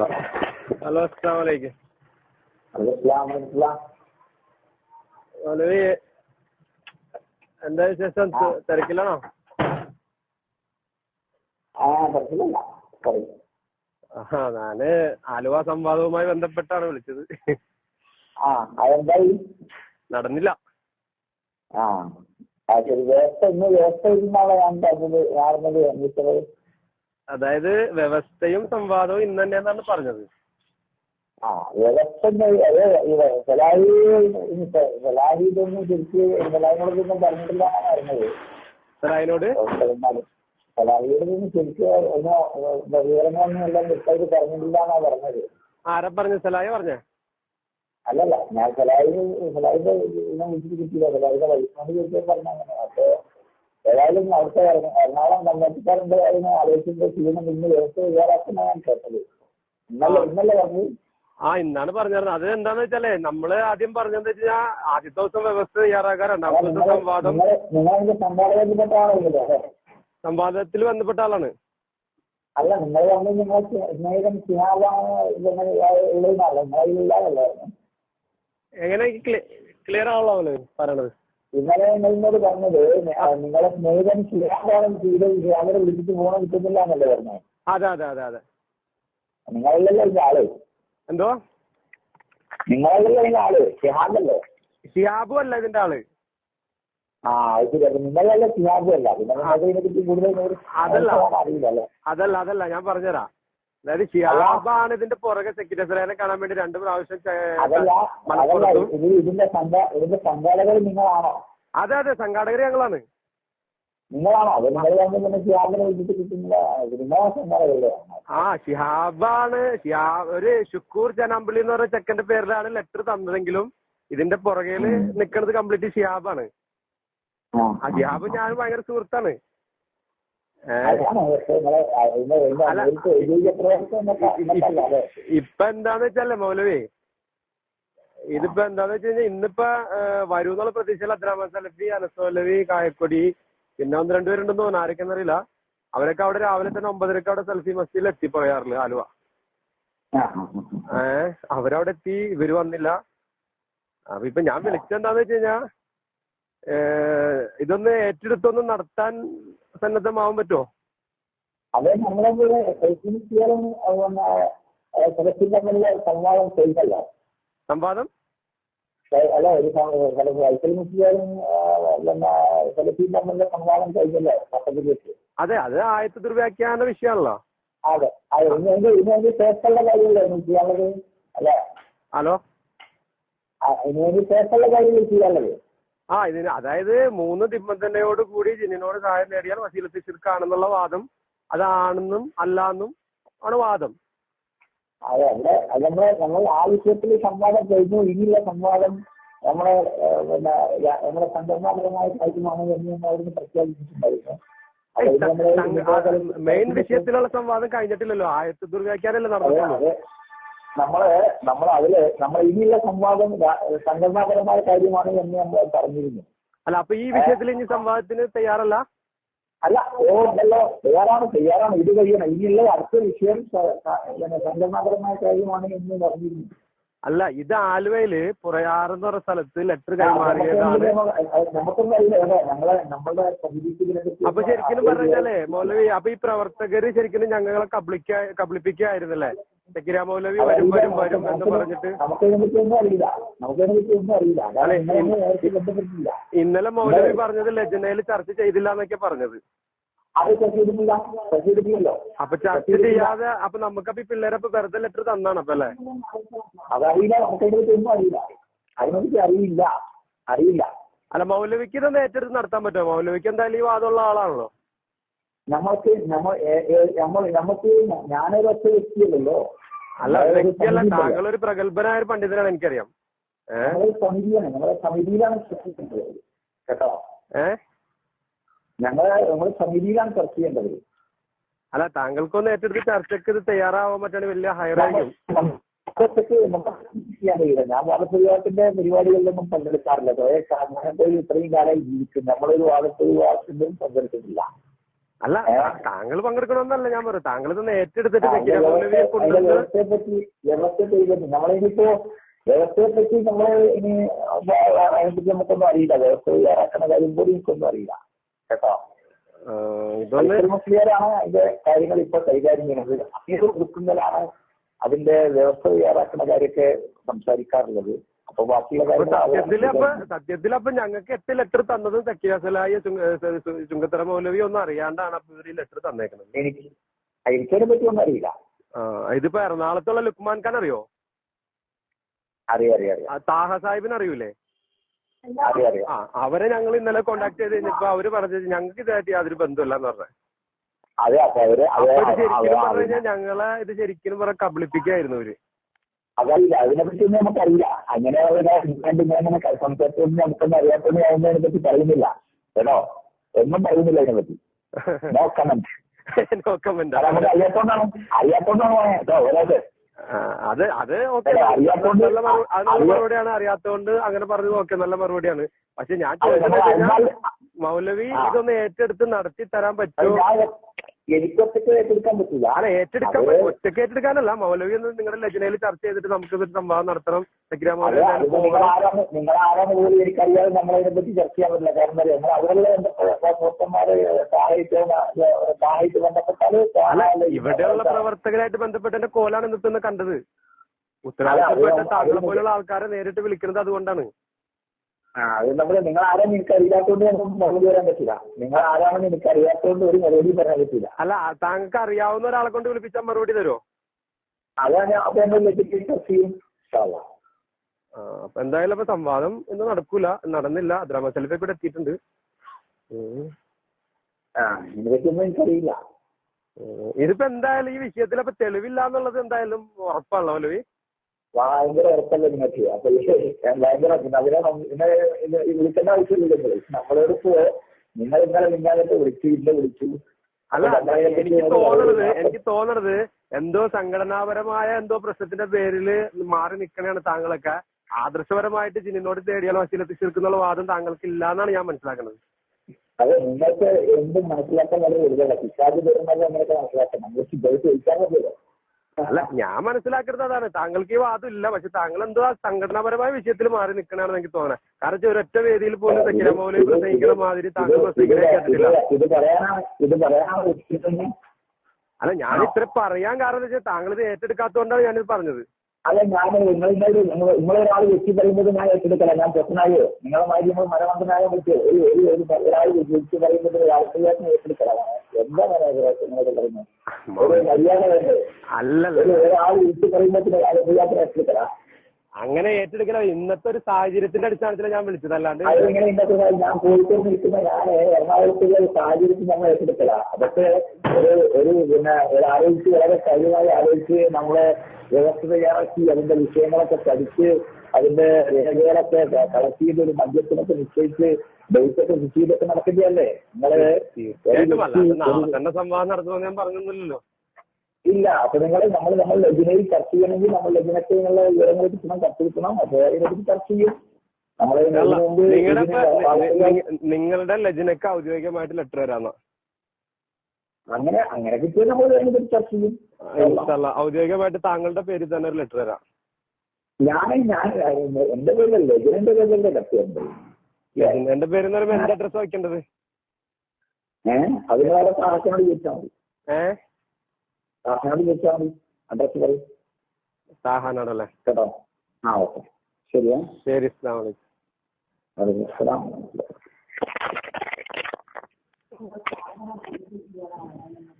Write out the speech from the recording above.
Hello അസ്സാം വലൈക്കും മനസ്സിലാ വളരെ എന്താ വിശേഷം? തിരക്കില്ലാണോ തിരക്കിലാണോ? ആ ഞാൻ ആലുവ സംവാദവുമായി ബന്ധപ്പെട്ടാണ് വിളിച്ചത്. നടന്നില്ല. ആ വ്യവസ്ഥ ഇന്ന് വ്യവസ്ഥ ഞാൻ പറഞ്ഞത് ഞാനത് വിളിച്ചത് അതായത് വ്യവസ്ഥയും സംവാദവും ഇന്ന് തന്നെയെന്നാണ് പറഞ്ഞത്. ആ വ്യവസ്ഥ അത് ഇതൊന്നും തിരിച്ച് പറഞ്ഞിട്ടില്ല എന്നാണ് അറിഞ്ഞത് ഒന്ന് വിവരങ്ങളൊന്നും എല്ലാം വ്യക്തമായിട്ട് പറഞ്ഞിട്ടില്ല എന്നാ പറഞ്ഞത്. ആരാ പറഞ്ഞു സലായ പറഞ്ഞ? അല്ലല്ല ഞാൻ സലായി സലാഹിന്റെ ഇതിനെ വിളിച്ചിട്ട് കിട്ടിയില്ല. സലാഹിന്റെ വൈഫിനോട് ചോദിച്ചാൽ പറഞ്ഞ അങ്ങനെ. അപ്പൊ ഏതായാലും അവിടുത്തെ എറണ- എറണാകുളം കമ്മിറ്റിക്കാരന്റെ കാര്യം ആലോചിച്ചിട്ട് ചെയ്യണം ഇന്ന് വ്യവസ്ഥ തയ്യാറാക്കുന്ന ഞാൻ കേട്ടത്. ഇന്നലെ ഇന്നലെ പറഞ്ഞു. ആ ഇന്നാണ് പറഞ്ഞത് അത് എന്താന്ന് വെച്ചാലേ നമ്മൾ ആദ്യം പറഞ്ഞതെന്ന് വെച്ചാൽ ആദ്യത്തെ ദിവസം വ്യവസ്ഥ തയ്യാറാക്കാറുണ്ട് രണ്ടാമത്തെ ദിവസം നിങ്ങളെ സംവാദം സംവാദത്തിൽ ബന്ധപ്പെട്ട ആളാണ്. അല്ല നിങ്ങൾ പറഞ്ഞു സ്നേഹമാണ് എങ്ങനെ ക്ലിയർ ആണല്ലോ പറയണത്. ഇന്നലെ നിങ്ങളോട് പറഞ്ഞത് നിങ്ങളെ സ്നേഹിതൻ സ്നേഹമാണ് ചെയ്ത് അവരെ വിളിച്ചിട്ട് പോകണം കിട്ടുന്നില്ല എന്നല്ലേ പറഞ്ഞത് അതെ അതെ അതെ അതെ. നിങ്ങളല്ലല്ലോ അതിന്റെ ആൾ. എന്തോ? നിങ്ങളല്ലല്ലോ അതിന്റെ ആൾ. ഷിഹാബല്ലേ? ഷിഹാബു അല്ല ഇതിന്റെ ആൾ. ആ ശരി. അപ്പൊ നിങ്ങളല്ല ഷിഹാബു അല്ല. പിന്നെ നിങ്ങൾക്ക് ഇതിനെപ്പറ്റി കൂടുതൽ അതല്ല. അതല്ല അതല്ല. ഞാൻ പറഞ്ഞുതരാം. അതായത് ഷിയാബാണ് ഇതിന്റെ പുറകെ സെക്രട്ടറിയെ കാണാൻ വേണ്ടി രണ്ട് പ്രാവശ്യം ഇതിന്റെ ഇതിന്റെ സംഘാടകർ നിങ്ങളാണോ? അതെ അതെ സംഘാടകർ ഞങ്ങളാണ്. നിങ്ങളാണോ? ആ ഷിഹാബാണ് ഷിഹാബ് ഒരു ഷുക്കൂർ ജനാമ്പള്ളി എന്ന് പറഞ്ഞ ചെക്കന്റെ പേരിലാണ് ലെറ്റർ തന്നതെങ്കിലും ഇതിന്റെ പുറകെ നിൽക്കുന്നത് കംപ്ലീറ്റ് ഷിഹാബാണ് ആ. ഷിഹാബ് ഞാൻ ഭയങ്കര സുഹൃത്താണ്. ഇപ്പൊ എന്താന്ന് വെച്ചാലേ മൗലവി ഇതിപ്പോ എന്താന്ന് വെച്ച് കഴിഞ്ഞാൽ ഇന്നിപ്പോ വരൂന്നുള്ള പ്രതീക്ഷയിൽ അബ്ദുറഹ്മാൻ സലഫി അനസോലവി കായക്കൊടി പിന്നെ ഒന്ന് രണ്ടുപേരുണ്ടെന്ന് തോന്നുന്നു. ആരൊക്കെയെന്ന് അറിയില്ല. അവരൊക്കെ അവിടെ രാവിലെ തന്നെ ഒമ്പതരക്ക് അവിടെ സെൽഫി മസ്തിയിൽ എത്തിപ്പോയാറില്ല ആലുവ. ഏഹ് അവരവിടെ എത്തി ഇവർ വന്നില്ല. അപ്പൊ ഇപ്പൊ ഞാൻ വിളിച്ചെന്താന്ന് വെച്ച് കഴിഞ്ഞാ ഇതൊന്ന് ഏറ്റെടുത്തൊന്ന് നടത്താൻ സന്നദ്ധമാവാൻ പറ്റുമോ അതെ നമ്മളെ കൂടെ ചെയ്യാനും അതുപോലെ സെലക്ഷൻ തമ്മിലുള്ള സംവാദം ചെയ്തല്ലോ സംവാദം? അല്ല ഒരു വൈക്കൽ മുസ്ലിയാലും പിന്നെ സെലക്ഷൻ തമ്മിലുള്ള സംവാദം അതെ അത് ആയത്ത് ദുർവ്യാഖ്യാന വിഷയമാണല്ലോ അതെ കാര്യമല്ലേ ചെയ്യാനുള്ളത് അല്ലെ? ഹലോ? അതിന്റെ ശേഷമുള്ള കാര്യങ്ങൾ ചെയ്യാനുള്ളത്. ആ ഇതിന് അതായത് മൂന്ന് നിബന്ധനയോട് കൂടി ജിന്നിനോട് സഹായം നേടിയാൽ വസീലത്ത് ശിർക്കാണെന്നുള്ള വാദം അതാണെന്നും അല്ലാന്നും ആണ് വാദം. അതെ അവിടെ നമ്മൾ ആ വിഷയത്തിൽ സംവാദം കഴിഞ്ഞു. ഇനിയുള്ള സംവാദം നമ്മളെ പിന്നെ നമ്മുടെ സംഘടനാപരമായ കാര്യമാണ് എന്ന് അവിടുന്ന് പ്രഖ്യാപിച്ചിട്ടുണ്ടായിരുന്നു. മെയിൻ വിഷയത്തിലുള്ള സംവാദം കഴിഞ്ഞിട്ടില്ലല്ലോ. ആയത്ത് ദുർഗാക്കാരല്ലേ അതെ, നടന്നിട്ടുള്ളൂ അതെ. നമ്മൾ നമ്മൾ അതിൽ നമ്മൾ ഇനിയുള്ള സംവാദം സംഘടനാപരമായ കാര്യമാണ് എന്ന് നമ്മൾ പറഞ്ഞിരുന്നു. അല്ല അപ്പൊ ഈ വിഷയത്തിൽ ഇനി സംവാദത്തിന് തയ്യാറല്ല? അല്ല ഓ ഉണ്ടല്ലോ. തയ്യാറാണ് തയ്യാറാണ്. ഇത് കഴിയണം. ഇനിയുള്ള അടുത്ത വിഷയം സംഘടനാപരമായ കാര്യമാണ് എന്ന് പറഞ്ഞിരുന്നു. അല്ല ഇത് ആലുവയിൽ പുറയാറെന്ന് പറഞ്ഞ സ്ഥലത്ത് ലെറ്റർ കൈമാറിയതാണ്. അപ്പൊ ശരിക്കും പറഞ്ഞാലേ മൗലവി അപ്പൊ ഈ പ്രവർത്തകര് ശരിക്കും ഞങ്ങളെ കബളിക്ക കബളിപ്പിക്കായിരുന്നല്ലേ? വരും വരും വരും എന്ന് പറഞ്ഞിട്ട് ഇന്നലെ മൗലവി പറഞ്ഞത് ലജനയിൽ ചർച്ച ചെയ്തില്ല എന്നൊക്കെ പറഞ്ഞത്. അപ്പൊ ചർച്ച ചെയ്യാതെ അപ്പൊ നമുക്കപ്പൊ ഈ പിള്ളേരെ വെറുതെ ലെറ്റർ തന്നാണ് അപ്പൊ അല്ലേ? അതറിയില്ല. നമുക്കതിനെ പറ്റി ഒന്നും അറിയില്ല. അതിനെപ്പറ്റി അറിയില്ല. അറിയില്ല. അല്ല മൗലവിക്ക് ഇതൊന്ന് ഏറ്റെടുത്ത് നടത്താൻ പറ്റുമോ? മൗലവിക്ക് എന്തായാലും ഈ വാദമുള്ള ആളാണല്ലോ. നമ്മൾക്ക് നമ്മ നമ്മൾ നമുക്ക് ഞാനൊരു ഒറ്റ വ്യക്തിയല്ലല്ലോ. അല്ല വ്യക്തിയല്ല താങ്കളൊരു ഒരു പ്രഗത്ഭനായ പണ്ഡിതനാണ് എനിക്കറിയാം. സമിതിയാണ്. ഞങ്ങളെ സമിതിയിലാണ് കേട്ടോ? ഏഹ് ഞങ്ങളെ നമ്മൾ സമിതിയിലാണ് ചർച്ച ചെയ്യേണ്ടത്. അല്ല താങ്കൾക്കൊന്ന് ഏറ്റെടുത്ത് ചർച്ചയ്ക്ക് ഇത് തയ്യാറാവാൻ പറ്റാണ് വലിയ ചെയ്യാൻ കഴിയില്ല. ഞാൻ വാദപ്രതിവാദത്തിന്റെ പരിപാടികളിലൊന്നും പങ്കെടുക്കാറില്ല. കുറെ ഇത്രയും കാലമായി ജീവിക്കും നമ്മളൊരു വാദപ്രതിവാദത്തിന്റെയും പങ്കെടുത്തിട്ടില്ല. അല്ല താങ്കൾ പങ്കെടുക്കണമെന്നല്ല ഞാൻ പറയുന്നത് താങ്കൾ ഇതൊന്ന് ഏറ്റെടുത്തിട്ട് വ്യവസ്ഥയെ പറ്റി വ്യവസ്ഥയെ പറ്റി വ്യവസ്ഥയെ പറ്റി നമ്മൾ ഇനി അതിനെപ്പറ്റി നമുക്കൊന്നും അറിയില്ല. വ്യവസ്ഥ തയ്യാറാക്കുന്ന കാര്യം കൂടി എനിക്കൊന്നും അറിയില്ല. കേട്ടോ? മുസ്ലിയാരാണ് അതിന്റെ കാര്യങ്ങൾ ഇപ്പൊ കൈകാര്യം ചെയ്യുന്നത്. അസീർ കൊടുക്കുന്നതിലാണ് അതിന്റെ വ്യവസ്ഥ തയ്യാറാക്കുന്ന കാര്യമൊക്കെ സംസാരിക്കാറുള്ളത്. അപ്പൊ ബാക്കിയുള്ള കാര്യങ്ങൾ സത്യത്തിൽ അപ്പൊ ഞങ്ങൾക്ക് എട്ട് ലെറ്റർ തന്നതും സക്കിയാസലായ ചുങ്കത്തറ മൗലവി ഒന്നും അറിയാണ്ടാണ് അപ്പൊ ഇവർ ഈ ലെറ്റർ തന്നേക്കുന്നത് എനിക്ക് എനിക്കതിനെ പറ്റി ഒന്നും അറിയില്ല. ആ, ഇതിപ്പോ എറണാകുളത്തുള്ള ലുക്മാൻ ഖാൻ അറിയോ? അറിയാം അറിയാം അറിയാം. ആ, താഹ സാഹിബിന് അറിയൂലേ? അറിയാം അറിയാം. ആ അവരെ ഞങ്ങൾ ഇന്നലെ കോണ്ടാക്ട് ചെയ്ത് കഴിഞ്ഞപ്പോ അവർ പറഞ്ഞത് ഞങ്ങൾക്ക് ഇതായിട്ട് യാതൊരു ബന്ധമില്ല എന്ന് പറഞ്ഞു. അതെ അപ്പൊ അവർ അവർ ശരിക്കും പറഞ്ഞു കഴിഞ്ഞാൽ ഞങ്ങളെ ഇത് ശരിക്കും പറഞ്ഞ കബളിപ്പിക്കായിരുന്നു ഇവർ. അതല്ല അതിനെപ്പറ്റി നമുക്കറിയില്ല. അങ്ങനെ കണ്ട് ഞാൻ അങ്ങനെ സംസാരിച്ചൊന്നും നമുക്കൊന്നും അറിയാത്തൊന്നും ഞാൻ അതിനെ പറ്റി പറയുന്നില്ല. കേട്ടോ? ഒന്നും പറയുന്നില്ല അതിനെ പറ്റി. നോ കമന്റ് നോ കമന്റ് അറിയാത്തോണ്ടാണ്. അറിയാത്തോണ്ടാണ് കേട്ടോ അതായത് അത് അത് ഓക്കെ നല്ല മറുപടിയാണ്. അറിയാത്തോണ്ട് അങ്ങനെ പറഞ്ഞു ഓക്കെ നല്ല മറുപടിയാണ്. പക്ഷെ ഞാൻ ചോദിച്ചത് മൗലവി ഇതൊന്ന് ഏറ്റെടുത്ത് നടത്തി തരാൻ പറ്റുമോ? എനിക്കൊറ്റയ്ക്ക് ഏറ്റെടുക്കാൻ പറ്റില്ല ആ ഏറ്റെടുക്കാൻ ഒറ്റയ്ക്ക് ഏറ്റെടുക്കാനല്ല. മൗലവി എന്ന് നിങ്ങളുടെ ലജനയിൽ ചർച്ച ചെയ്തിട്ട് നമുക്ക് ഇതൊരു സംവാദം നടത്തണം. നിങ്ങൾ ആരാണ് നിങ്ങൾ ആരാണ് പോലും എനിക്കറിയാതെ നമ്മളതിനെ പറ്റി ചർച്ച ചെയ്യാൻ പറ്റില്ല. കാരണം നമ്മൾ അവരുടെ പ്രവർത്തന്മാര് സഹായിച്ച് ബന്ധപ്പെട്ടാൽ ഇവിടെയുള്ള പ്രവർത്തകരായിട്ട് ബന്ധപ്പെട്ട് എന്റെ കോലാണ് ഇന്നിപ്പോ ഇന്ന് കണ്ടത് ഉത്തരവാദിത്തപ്പെട്ട താങ്കളെ പോലുള്ള ആൾക്കാരെ നേരിട്ട് വിളിക്കുന്നത് അതുകൊണ്ടാണ്. ആ അത് നമ്മൾ നിങ്ങൾ ആരാണെന്ന് എനിക്ക് അറിയാത്തോണ്ട് നമുക്ക് മറുപടി വരാൻ പറ്റില്ല. നിങ്ങൾ ആരാണെന്ന് എനിക്ക് അറിയാത്തോണ്ട് ഒരു മറുപടി പറയാൻ പറ്റില്ല. അല്ല താങ്കൾക്ക് അറിയാവുന്ന ഒരാളെ കൊണ്ട് വിളിപ്പിച്ചാൽ മറുപടി തരുമോ അതാണ് അപ്പൊ ചർച്ച ചെയ്യും ആ, അപ്പൊ എന്തായാലും അപ്പൊ സംവാദം ഇന്ന് നടക്കൂല നടന്നില്ല. അദ്രാമസലിഫെ കൂടെ എത്തിയിട്ടുണ്ട്. ആ ഇതിനെപ്പറ്റിയൊന്നും എനിക്കറിയില്ല. ഇതിപ്പോ എന്തായാലും ഈ വിഷയത്തിൽ അപ്പൊ തെളിവില്ല എന്നുള്ളത് എന്തായാലും ഉറപ്പാണല്ലോ മൗലവി. ഭയങ്കര ഉറപ്പല്ല നിങ്ങൾക്ക് അപ്പൊ ഭയങ്കര അവരെ അതിനെ വിളിക്കേണ്ട ആവശ്യമില്ല നിങ്ങൾ നമ്മളോട് പോ. നിങ്ങൾ ഇന്നലെ നിങ്ങളെ വിളിച്ചു ഇന്നെ വിളിച്ചു. അല്ല എനിക്ക് തോന്നണത് എനിക്ക് തോന്നണത് എന്തോ സംഘടനാപരമായ എന്തോ പ്രശ്നത്തിന്റെ പേരിൽ മാറി നിൽക്കണയാണ് താങ്കളൊക്കെ. ആദർശപരമായിട്ട് ജിനിനോട് തേടിയാലോ വശീലത്തിൽ ചേർക്കുന്നുള്ള വാദം താങ്കൾക്ക് ഇല്ല എന്നാണ് ഞാൻ മനസ്സിലാക്കുന്നത് അതെ നിങ്ങൾക്ക് എന്തും മനസ്സിലാക്കാൻ വളരെ വലുതല്ല പിശാജ് വരുന്നത് നമ്മളൊക്കെ മനസ്സിലാക്കണം. നമ്മൾ ചോദിക്കാൻ മതിയല്ലോ. അല്ല ഞാൻ മനസ്സിലാക്കരുത് അതാണ്. താങ്കൾക്ക് ഈ വാദം ഇല്ല. പക്ഷെ താങ്കൾ എന്തോ ആ സംഘടനാപരമായ വിഷയത്തിൽ മാറി നിൽക്കണമെന്ന് എനിക്ക് തോന്നണേ. കാരണം ഒരൊറ്റ വേദിയിൽ പോലും സക്കിര മൗലവി പ്രസംഗിക്കുന്ന മാതിരി താങ്കൾ പ്രസംഗിക്കാൻ കേട്ടിട്ടില്ല. അല്ല ഞാൻ ഇത്ര പറയാൻ കാരണം എന്താ വെച്ചാൽ താങ്കൾ ഇത് ഏറ്റെടുക്കാത്തതുകൊണ്ടാണ് ഞാനിത് പറഞ്ഞത്. അല്ല ഞാൻ നിങ്ങളുടെ നിങ്ങൾ നിങ്ങളൊരാൾ വ്യക്തി പറയുന്നത് ഞാൻ ഏറ്റെടുക്കല. ഞാൻ പ്രശ്നമായോ നിങ്ങളെ മാതിരി നമ്മൾ മരമന്ത്രനായ വിളിച്ച് ഒരു ഒരു ഒരു ഒരാൾ വ്യക്തി പറയുന്നത് രാഷ്ട്രീയത്തിന് ഏറ്റെടുക്കല എന്താ പറയാ നിങ്ങളൊക്കെ പറയുന്നത്? ഒരു മര്യാദ വേണ്ടേ? ഒരാൾ വ്യക്തി പറയുമ്പോൾ രാഷ്ട്രീയത്തിന് ഏറ്റെടുക്കല? അങ്ങനെ ഏറ്റെടുക്കല. ഇന്നത്തെ ഒരു സാഹചര്യത്തിന്റെ അടിസ്ഥാനത്തിൽ ഞാൻ വിളിച്ചത്. അല്ലാണ്ട് ഇന്നത്തെ ഞാൻ കോഴിക്കോട് നിൽക്കുന്ന ഞാൻ എറണാകുളത്തുള്ള ഒരു സാഹചര്യത്തിൽ ഞങ്ങൾ ഏറ്റെടുക്കല. അതൊക്കെ ഒരു ഒരു പിന്നെ ഒരു ആലോചിച്ച് വളരെ കഴിവായി ആലോചിച്ച് നമ്മളെ വ്യവസ്ഥ തയ്യാറാക്കി അതിന്റെ വിഷയങ്ങളൊക്കെ പഠിച്ച് അതിന്റെ രേഖകളൊക്കെ കളക്ട് ചെയ്ത് ഒരു മദ്യത്തിനൊക്കെ നിശ്ചയിച്ച് ഡേറ്റൊക്കെ നിശ്ചയിച്ചൊക്കെ നടക്കേണ്ടതല്ലേ നിങ്ങൾ തന്നെ സംവാദം നടത്തുമെന്ന് ഞാൻ പറഞ്ഞൊന്നുമില്ലല്ലോ. ഇല്ല. അപ്പൊ നിങ്ങൾ നമ്മൾ നമ്മൾ ലജിനയിൽ ചർച്ച ചെയ്യണമെങ്കിൽ നമ്മൾ ലജ്നത്തിൽ നിന്നുള്ള വിവരങ്ങൾ കിട്ടണം ചർച്ച കിട്ടണം അപ്പൊ അതിനെപ്പറ്റി ചർച്ച ചെയ്യും. നിങ്ങളുടെ നിങ്ങളുടെ ലജനക്ക് ഔദ്യോഗികമായിട്ട് ലെറ്റർ വരാന്ന് അങ്ങനെ അങ്ങനെ കിട്ടിയത് പോലെ തന്നെ ചർച്ച ചെയ്യും. ഔദ്യോഗികമായിട്ട് താങ്കളുടെ പേര് തന്നെ ഒരു ലെറ്റർ തരാം ഞാൻ ഞാൻ എന്റെ പേരല്ലേ എന്റെ പേരല്ലേ കത്തിയുണ്ട് എന്റെ പേര് എന്ന് പറയുമ്പോ എന്റെ അഡ്രസ് വയ്ക്കേണ്ടത്? ഏഹ് വേറെ സാഹസനോട് ചോദിച്ചാൽ മതി. ഏഹ് സാഹനോട് ചോദിച്ചാൽ മതി. അഡ്രസ് പറയും. സാഹനോടല്ലേ കേട്ടോ? ആ ഓക്കെ. ശരിയാ. ശരി അസ്സലാമു അലൈക്കും. അതെ 我查，他他不接了，我了。